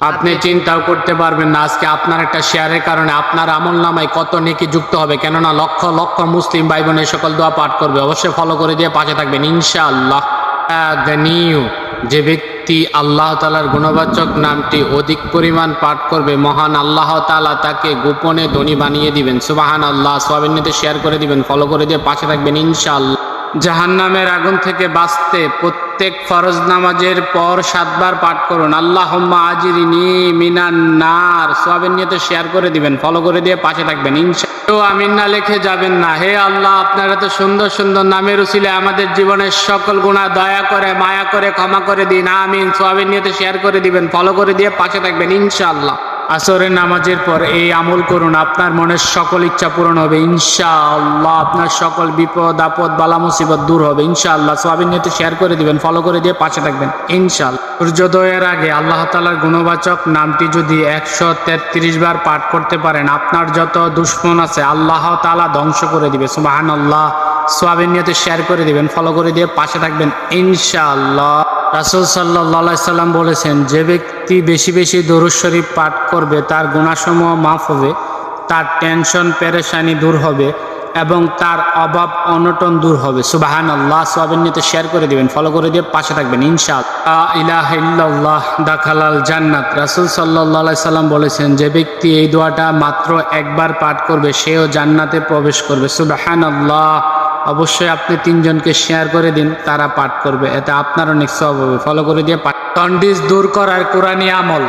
আপনি চিন্তাও করতে পারবেন না। আজকে আপনার একটা শেয়ারের কারণে আপনার আমল নামায় কত নেকি যুক্ত হবে। কেননা লক্ষ লক্ষ মুসলিম ভাই বোন এই সকল দোয়া পাঠ করবে। অবশ্যই ফলো করে দিয়ে পাশে থাকবেন, ইনশাআল্লাহ। যে ব্যক্তি আল্লাহ তালার গুণবাচক নামটি অধিক পরিমাণ পাঠ করবে, মহান আল্লাহ তালা তাকে গোপনে ধনী বানিয়ে দিবেন। সুবাহান আল্লাহ সোয়াবিন নিতে শেয়ার করে দিবেন ফলো করে দিয়ে পাশে থাকবেন, ইনশাআল্লাহ। জাহান্নামের আগুন থেকে বাঁচতে প্রত্যেক ফরজ নামাজের পর সাতবার পাঠ করুন। আল্লাহ আজিরিনি মিনান নার। সোয়াবিন নিয়ে তো শেয়ার করে দিবেন ফলো করে দিয়ে পাশে থাকবেন ইনশা তো আমিন না লিখে যাবেন না। হে আল্লাহ, আপনার এত সুন্দর সুন্দর নামের উচিলে আমাদের জীবনের সকল গুণা দয়া করে, মায়া করে, ক্ষমা করে দিন। আমিন। সোয়াবিন নিয়ে তো শেয়ার করে দিবেন ফলো করে দিয়ে পাশে থাকবেন, ইনশাআল্লাহ। আসরের নামাজের পর এই আমল করুন, আপনার মনের সকল ইচ্ছা পূরণ হবে, ইনশাআল্লাহ। আপনার সকল বিপদ, আপদ, বালা, মুসিবত দূর হবে, ইনশাআল্লাহ। সোয়াবিন নিয়ে শেয়ার করে দিবেন ফলো করে দিয়ে পাশে থাকবেন, ইনশাআল্লাহ। সূর্যোদয়ের আগে আল্লাহ তালার গুণবাচক নামটি যদি একশো তেত্রিশ বার পাঠ করতে পারেন, আপনার যত দুশ্মন আছে, আল্লাহ তালা ধ্বংস করে দিবে সুবাহান আল্লাহ সোয়াবিন নিয়ে শেয়ার করে দিবেন ফলো করে দিয়ে পাশে থাকবেন, ইনশাআল্লাহ। রাসুল সাল্লাহ সাল্লাম বলেছেন, যে ব্যক্তি বেশি বেশি দরুদ শরীফ পাঠ করবে, তার গুণাসমূহ মাফ হবে, তার টেনশন, পেরেশানি দূর হবে এবং তার অভাব, অনটন দূর হবে। সুবাহান আল্লাহ সোয়াবিন নিতে শেয়ার করে দিবেন, ফলো করে দিয়ে পাশে থাকবেন ইনশাল ইলাহ দাখালাল জান্নাত। রাসুল সাল্লাহ সাল্লাম বলেছেন, যে ব্যক্তি এই দোয়াটা মাত্র একবার পাঠ করবে, সেও জান্নাতে প্রবেশ করবে। সুবাহান আল্লাহ অবশ্যই আপনি তিনজনকে শেয়ার করে দিন, তারা পাঠ করবে। এতে আপনার অনেক সব হবে। ফলো করে দিয়ে পাঠ কন্ডিস দূর করার কোরআনী আমল।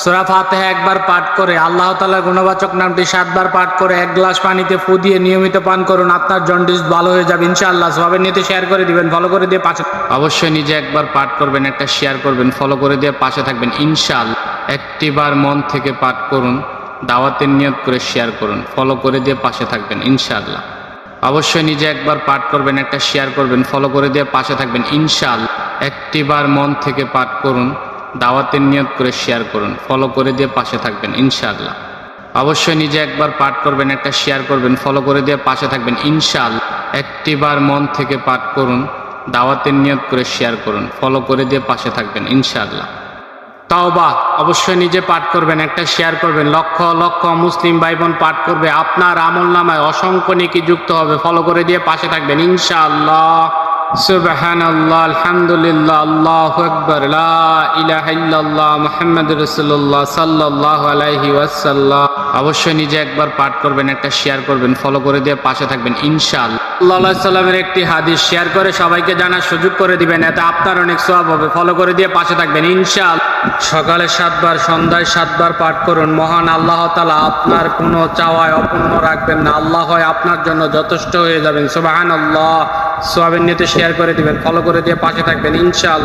সোরা ফাতেহা একবার পাঠ করে, আল্লাহ তালার গুণবাচক নামটি সাতবার পাঠ করে, এক গ্লাস পানিতে ফু দিয়ে নিয়মিত পান করুন, আপনার জন্ডিস ভালো হয়ে যাবে, ইনশাআল্লাহ। সবাই নিতে শেয়ার করে দিবেন ফলো করে দিয়ে পাশে অবশ্যই নিজে একবার পাঠ করবেন, একটা শেয়ার করবেন ফলো করে দিয়ে পাশে থাকবেন ইনশাল একটিবার মন থেকে পাঠ করুন, দাওয়াতের নিয়ত করে শেয়ার করুন ফলো করে দিয়ে পাশে থাকবেন, ইনশাআল্লাহ। অবশ্যই নিজে একবার পাঠ করবেন, একটা শেয়ার করবেন ফলো করে দিয়ে পাশে থাকবেন। ইনশাল একটিবার মন থেকে পাঠ করুন, দাওয়াতের নিয়ত করে শেয়ার করুন ফলো করে দিয়ে পাশে থাকবেন, ইনশাআল্লাহ। অবশ্যই নিজে একবার পাঠ করবেন, একটা শেয়ার করবেন ফলো করে দিয়ে পাশে থাকবেন ইনশাল একটিবার মন থেকে পাঠ করুন, দাওয়াতের নিয়ত করে শেয়ার করুন ফলো করে দিয়ে পাশে থাকবেন, ইনশাআল্লাহ। তাওবা অবশ্যই নিজে পাঠ করবেন, একটা শেয়ার করবেন। লক্ষ লক্ষ মুসলিম ভাই বোন পাঠ করবে। আপনার আমল নামায় অসংখ্য নেকি যুক্ত হবে। ফলো করে দিয়ে পাশে থাকবেন, ইনশাআল্লাহ। সুবহান আল্লাহ আলহামদুলিল্লাহ, আল্লাহ আকবর ইলাহা মুহাম্মদ রাসূলুল্লাহ সাল্লাল্লাহু আলাইহি ওয়াসাল্লাম। অবশ্যই নিজে একবার পাঠ করবেন, একটা শেয়ার করবেন ফলো করে দিয়ে পাশে থাকবেন, ইনশাআল্লাহ। আল্লাহ সাল্লামের একটি হাদিস শেয়ার করে সবাইকে জানার সুযোগ করে দিবেন, এতে আপনার অনেক সওয়াব হবে ফলো করে দিয়ে পাশে থাকবেন, ইনশাআল্লাহ। সকালে সাতবার, সন্ধ্যায় সাতবার পাঠ করুন, মহান আল্লাহ তালা আপনার কোনো চাওয়ায় অপূর্ণ রাখবেন না, আল্লাহ হয় আপনার জন্য যথেষ্ট হয়ে যাবেন সুবাহান আল্লাহ সোয়াবেন নিতে শেয়ার করে দিবেন ফলো করে দিয়ে পাশে থাকবেন ইনশাল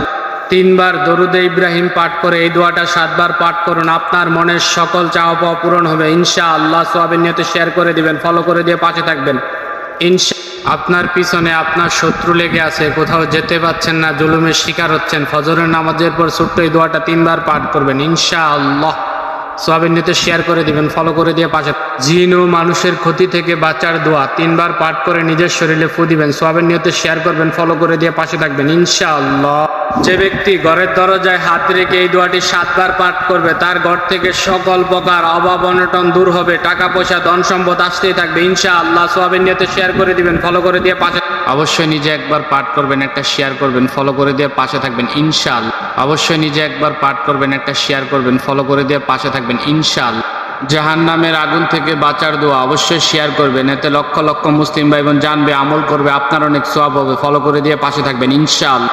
তিনবার দরুদে ইব্রাহিম পাঠ করে, এই দোয়াটা সাতবার পাঠ করুন। আপনার মনের সকল চাওয়া পাওয়া পূরণ হবে। ইনশা আল্লাহ সোয়াবেন নিতে শেয়ার করে দিবেন, ফলো করে দিয়ে পাশে থাকবেন। ইনশা আপনার পিছনে আপনার শত্রু লেগে আছে, কোথাও যেতে পাচ্ছেন না, জুলুমের শিকার হচ্ছেন। ফজরের নামাজের পর ছোট্ট এই দোয়াটা তিনবার পাঠ করবেন ইনশা আল্লাহ সোয়াবিন নিতে শেয়ার করে দিবেন ফলো করে দিয়ে পাশে জিন ও মানুষের ক্ষতি থেকে বাঁচার দোয়া, তিনবার পাঠ করে নিজের শরীরে ফু দিবেন, সোয়াবিন নিতে শেয়ার করবেন ফলো করে দিয়ে পাশে থাকবেন, ইনশাআল্লাহ। যে ব্যক্তি ঘরের দরজায় হাত রেখে এই দোয়াটি সাতবার পাঠ করবে, তার ঘর থেকে সকল প্রকার অভাব অনটন দূর হবে, টাকা পয়সা, ধন সম্পদ আসতেই থাকবে, ইনশাআল্লাহ সোয়াবিন নিতে শেয়ার করে দিবেন ফলো করে দিয়ে পাশে অবশ্যই নিজে একবার পাঠ করবেন, একটা শেয়ার করবেন ফলো করে দিয়ে পাশে থাকবেন, ইনশাআল্লাহ। অবশ্যই নিজে একবার পাঠ করবেন, একটা শেয়ার করবেন ফলো করে দিয়ে পাশে থাকবেন। ইনশাল জাহান নামের আগুন থেকে বাঁচার দোয়া অবশ্যই শেয়ার করবেন, এতে লক্ষ লক্ষ মুসলিম ভাই বোন জানবে, আমল করবে, আপনার অনেক সোয়াব হবে ফলো করে দিয়ে পাশে থাকবেন ইনশাল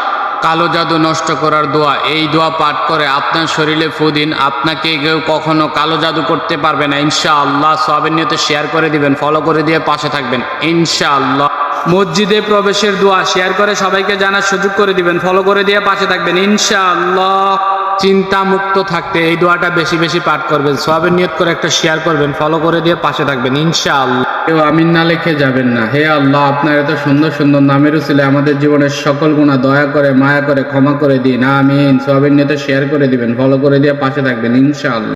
কালো জাদু নষ্ট করার দোয়া, এই দোয়া পাঠ করে আপনার শরীরে ফুদিন আপনাকে কেউ কখনো কালো জাদু করতে পারবে না, ইনশাআল্লাহ। সোয়াবের নিয়ে শেয়ার করে দিবেন ফলো করে দিয়ে পাশে থাকবেন, ইনশাআল্লাহ। মসজিদে প্রবেশের দোয়া শেয়ার করে সবাইকে জানার সুযোগ করে দিবেন ফলো করে দিয়ে পাশে থাকবেন, ইনশাআল্লাহ। চিন্তা মুক্ত থাকতে এই দোয়াটা বেশি বেশি পাঠ করবেন সবের নিয়ত করে একটা শেয়ার করবেন ফলো করে দিয়ে পাশে থাকবেন, ইনশাআল্লাহ। কেউ আমিন না লিখে যাবেন না। হে আল্লাহ, আপনার এত সুন্দর সুন্দর নামের ছিল আমাদের জীবনের সকল গুণা দয়া করে, মায়া করে, ক্ষমা করে দিন, আমিন। সবের নিয়তে শেয়ার করে দিবেন ফলো করে দিয়ে পাশে থাকবেন, ইনশাআল্লাহ।